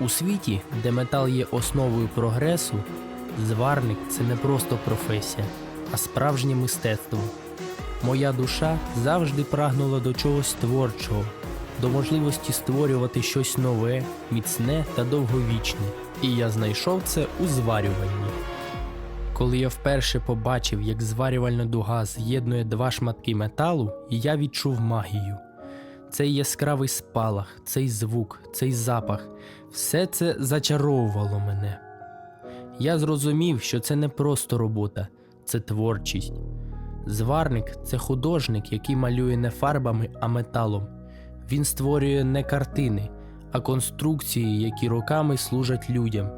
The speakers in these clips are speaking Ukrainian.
У світі, де метал є основою прогресу, зварник це не просто професія, а справжнє мистецтво. Моя душа завжди прагнула до чогось творчого, до можливості створювати щось нове, міцне та довговічне. І я знайшов це у зварюванні. Коли я вперше побачив, як зварювальна дуга з'єднує два шматки металу, я відчув магію. Цей яскравий спалах, цей звук, цей запах все це зачаровувало мене. Я зрозумів, що це не просто робота, це творчість. Зварник це художник, який малює не фарбами, а металом. Він створює не картини, а конструкції, які роками служать людям.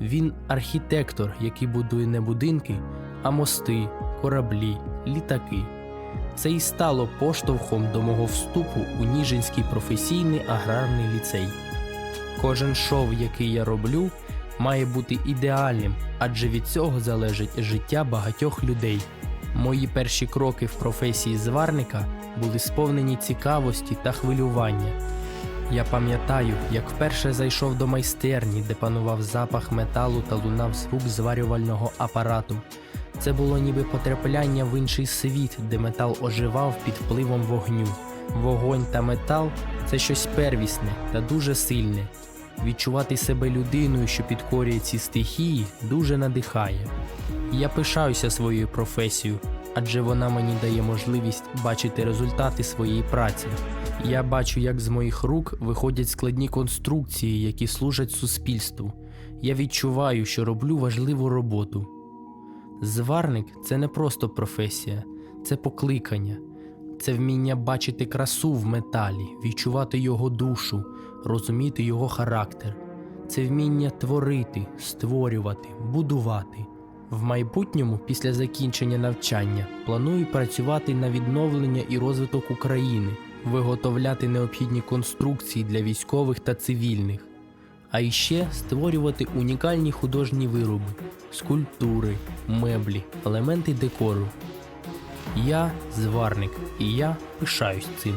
Він архітектор, який будує не будинки, а мости, кораблі, літаки. Це і стало поштовхом до мого вступу у Ніжинський професійний аграрний ліцей. Кожен шов, який я роблю, має бути ідеальним, адже від цього залежить життя багатьох людей. Мої перші кроки в професії зварника були сповнені цікавості та хвилювання. Я пам'ятаю, як вперше зайшов до майстерні, де панував запах металу та лунав звук зварювального апарату. Це було ніби потрапляння в інший світ, де метал оживав під впливом вогню. Вогонь та метал це щось первісне та дуже сильне. Відчувати себе людиною, що підкорює ці стихії, дуже надихає. Я пишаюся своєю професією, адже вона мені дає можливість бачити результати своєї праці. Я бачу, як з моїх рук виходять складні конструкції, які служать суспільству. Я відчуваю, що роблю важливу роботу. Зварник це не просто професія, це покликання, це вміння бачити красу в металі, відчувати його душу, розуміти його характер. Це вміння творити, створювати, будувати. В майбутньому, після закінчення навчання, планую працювати на відновлення і розвиток України, виготовляти необхідні конструкції для військових та цивільних, а іще створювати унікальні художні вироби, скульптури, меблі, елементи декору. Я зварник, і я пишаюсь цим.